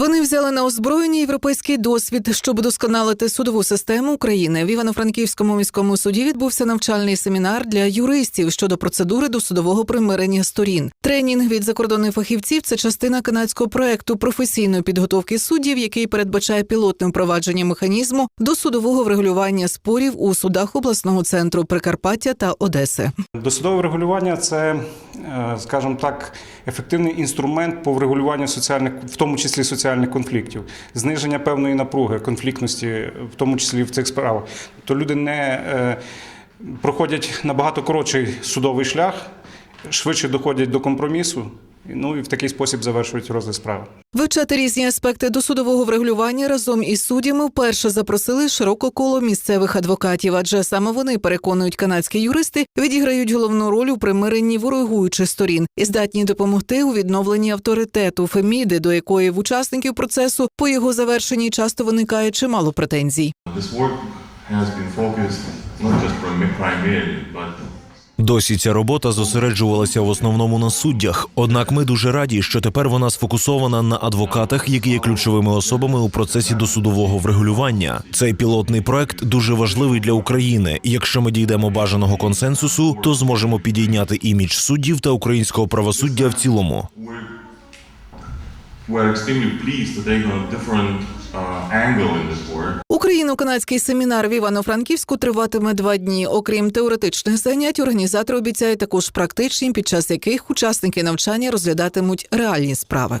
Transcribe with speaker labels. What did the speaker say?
Speaker 1: Вони взяли на озброєння європейський досвід, щоб удосконалити судову систему України. В Івано-Франківському міському суді відбувся навчальний семінар для юристів щодо процедури досудового примирення сторін. Тренінг від закордонних фахівців це частина канадського проекту професійної підготовки суддів, який передбачає пілотне впровадження механізму досудового врегулювання спорів у судах обласного центру Прикарпаття та Одеси.
Speaker 2: Досудове врегулювання це, скажімо так, ефективний інструмент по врегулюванню соціальних, в тому числі соціальних конфліктів, зниження певної напруги, конфліктності, в тому числі в цих справах. То люди не е, проходять набагато коротший судовий шлях, швидше доходять до компромісу, ну і в такий спосіб завершують розгляд справи.
Speaker 1: Вивчати різні аспекти досудового врегулювання разом із суддями вперше запросили широке коло місцевих адвокатів, адже саме вони переконують канадські юристи, відіграють головну роль у примиренні ворогуючих сторін і здатні допомогти у відновленні авторитету Феміди, до якої в учасників процесу по його завершенні часто виникає чимало претензій.
Speaker 3: This work has been focused not just primarily, but
Speaker 4: Досі ця робота зосереджувалася в основному на суддях. Однак ми дуже раді, що тепер вона сфокусована на адвокатах, які є ключовими особами у процесі досудового врегулювання. Цей пілотний проект дуже важливий для України. Якщо ми дійдемо бажаного консенсусу, то зможемо підійняти імідж суддів та українського правосуддя в цілому.
Speaker 3: we're, extremely pleased to take on.
Speaker 1: Україно-канадський семінар в Івано-Франківську триватиме два дні. Окрім теоретичних занять, організатори обіцяють також практичні, під час яких учасники навчання розглядатимуть реальні справи.